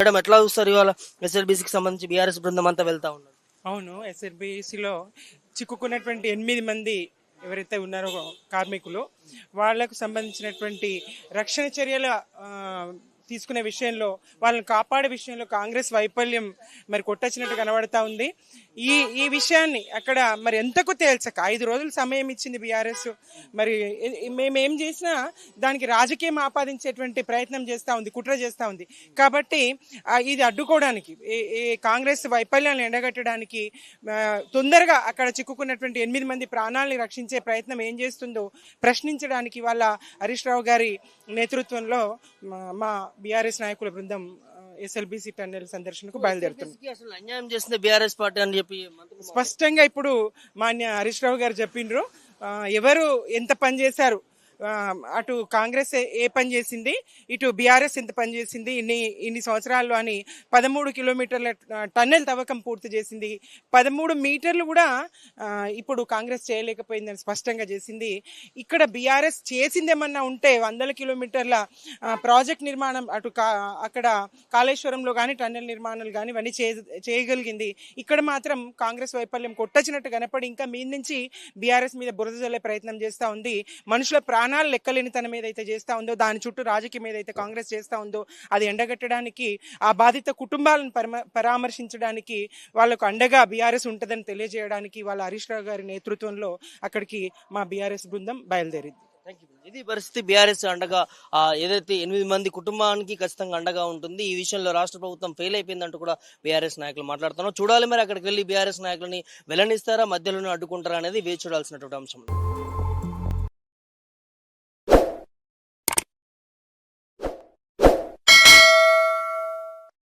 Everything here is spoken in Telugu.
మేడం ఎట్లా చూస్తారు ఇవాళ ఎస్ఎల్బీసీకి సంబంధించి బీఆర్ఎస్ బృందం అంతా వెళ్తా ఉన్నారు? అవును ఎస్ఎల్బిసిలో చిక్కుకున్నటువంటి ఎనిమిది మంది ఎవరైతే ఉన్నారో కార్మికులు వాళ్ళకు సంబంధించినటువంటి రక్షణ చర్యల తీసుకునే విషయంలో వాళ్ళని కాపాడే విషయంలో కాంగ్రెస్ వైఫల్యం మరి కొట్టొచ్చినట్టు కనబడతా ఉంది. ఈ ఈ విషయాన్ని అక్కడ మరి ఎంతకు తేల్చక ఐదు రోజులు సమయం ఇచ్చింది బీఆర్ఎస్. మరి మేమేం మేము ఏం చేసినా దానికి రాజకీయం ఆపాదించేటువంటి ప్రయత్నం చేస్తూ ఉంది కుట్ర చేస్తూ ఉంది. కాబట్టి ఇది అడ్డుకోవడానికి ఈ- కాంగ్రెస్ వైఫల్యాన్ని ఎండగట్టడానికి తొందరగా అక్కడ చిక్కుకున్నటువంటి ఎనిమిది మంది ప్రాణాలని రక్షించే ప్రయత్నం ఏం చేస్తుందో ప్రశ్నించడానికి వాళ్ళ హరీష్ రావు గారి నేతృత్వంలో మా- మా బీఆర్ఎస్ నాయకుల బృందం ఎస్ఎల్బిసి టన్నెల్ సందర్శనకు బయలుదేరుతుంది. అసలు అన్యాయం చేసింది బీఆర్ఎస్ పార్టీ అని చెప్పి స్పష్టంగా ఇప్పుడు మాన్య హరీష్ రావు గారు చెప్పిండ్రు. ఆ, ఎవరు ఎంత పని చేశారు అటు కాంగ్రెస్ ఏ- పని చేసింది? ఇటు బీఆర్ఎస్ ఎంత పని చేసింది? ఇన్ని ఇన్ని సంవత్సరాల్లో అని పదమూడు కిలోమీటర్ల టన్నెల్ తవ్వకం పూర్తి చేసింది. పదమూడు మీటర్లు కూడా ఇప్పుడు కాంగ్రెస్ చేయలేకపోయిందని స్పష్టంగా చేసింది. ఇక్కడ బీఆర్ఎస్ చేసిందేమన్నా ఉంటే వందల కిలోమీటర్ల ప్రాజెక్ట్ నిర్మాణం అటు కా అక్కడ కాళేశ్వరంలో కానీ టన్నెల్ నిర్మాణాలు కానీ ఇవన్నీ చే- చేయగలిగింది. ఇక్కడ మాత్రం కాంగ్రెస్ వైఫల్యం కొట్టచ్చినట్టు కనపడి ఇంకా మీ నుంచి బీఆర్ఎస్ మీద బురద జల్లే ప్రయత్నం చేస్తూ ఉంది. మనుషుల ప్రాణాలు మీద అయితే చేస్తూ ఉందో దాని చుట్టూ రాజకీయం ఏదైతే కాంగ్రెస్ చేస్తూ ఉందో అది ఎండగట్టడానికి ఆ బాధిత కుటుంబాలను పరామర్శించడానికి వాళ్ళకు అండగా బీఆర్ఎస్ ఉంటుందని తెలియజేయడానికి వాళ్ళ హరీష్ రావు గారి నేతృత్వంలో అక్కడికి మా బీఆర్ఎస్ బృందం బయలుదేరింది. ఇది పరిస్థితి బీఆర్ఎస్ అండగా ఆ, ఏదైతే ఎనిమిది మంది కుటుంబానికి ఖచ్చితంగా అండగా ఉంటుంది ఈ విషయంలో రాష్ట్ర ప్రభుత్వం ఫెయిల్ అయిపోయిందంటూ కూడా బీఆర్ఎస్ నాయకులు మాట్లాడుతున్నారు. చూడాలి మరి అక్కడికి వెళ్ళి బీఆర్ఎస్ నాయకులని వెల్లనిస్తారా మధ్యలోనే అడ్డుకుంటారా అనేది వేచి చూడాల్సినటువంటి అంశం.